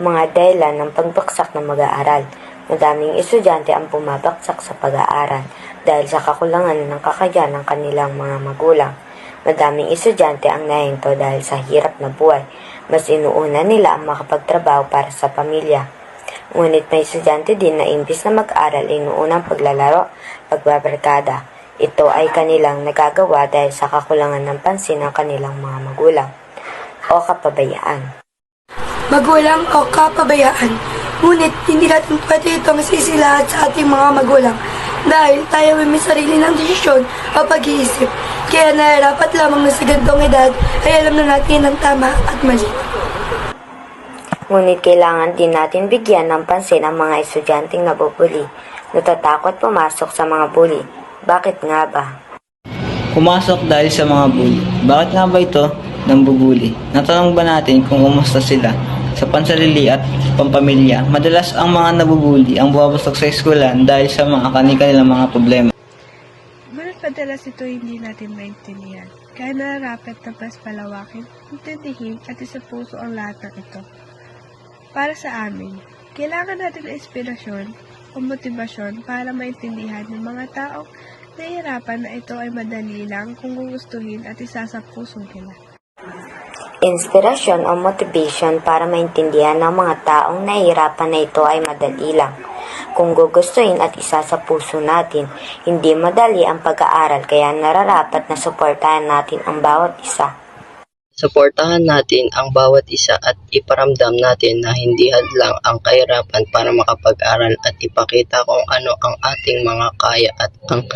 mga dahilan ng pagbaksak ng mag-aaral. Madaming estudyante ang bumabaksak sa pag-aaral dahil sa kakulangan ng kakayahan ng kanilang mga magulang. Madaming estudyante ang nahinto dahil sa hirap na buhay. Mas inuuna nila ang makapagtrabaho para sa pamilya. Ngunit may estudyante din na imbis na mag-aral inuunang paglalaro, pagbabarkada. Ito ay kanilang nagagawa dahil sa kakulangan ng pansin ng kanilang mga magulang o kapabayaan. Magulang o kapabayaan. Ngunit hindi natin pwede itong sisilahat sa ating mga magulang dahil tayo ay may sarili ng desisyon o pag-iisip. Kaya nararapat lamang na sa gantong edad ay alam na natin ang tama at mali. Ngunit kailangan din natin bigyan ng pansin ang mga estudyanteng nabubuli, natatakot pumasok sa mga bully. Bakit nga ba? Pumasok dahil sa mga bully. Bakit nga ba ito ng bubuli? Natanong ba natin kung kumusta sila? Sa pansarili at pampamilya, madalas ang mga nabubuli ang bumabasok sa eskwelahan dahil sa mga kanilang mga problema. Ngunit madalas ito hindi natin maintindihan. Kaya nararapat na mas palawakin, intindihin at isa puso ang lahat ng ito. Para sa amin, kailangan natin ng inspirasyon o motibasyon para maintindihan ng mga taong nahihirapan na ito ay madali lang kung gugustuhin at isa sa puso nila. Inspirasyon o motivation para maintindihan ng mga taong nahihirapan na ito ay madali lang. Kung gugustuhin at isa sa puso natin, hindi madali ang pag-aaral kaya nararapat na suportahan natin ang bawat isa. Suportahan natin ang bawat isa at iparamdam natin na hindi hadlang ang kahirapan para makapag-aral at ipakita kung ano ang ating mga kaya at ang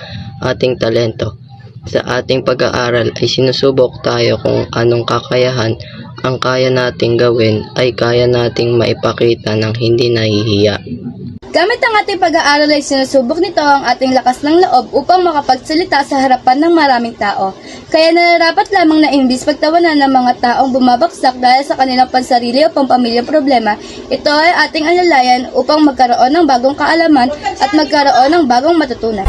ating talento. Sa ating pag-aaral ay sinusubok tayo kung anong kakayahan ang kaya nating gawin ay kaya nating maipakita ng hindi nahihiya. Gamit ang ating pag-aaral ay sinusubok nito ang ating lakas ng loob upang makapagsalita sa harapan ng maraming tao. Kaya nararapat lamang na imbis pagtawanan ng mga taong bumabaksak dahil sa kanilang pansarili o pampamilyang problema, ito ay ating alalayan upang magkaroon ng bagong kaalaman at magkaroon ng bagong matutunan.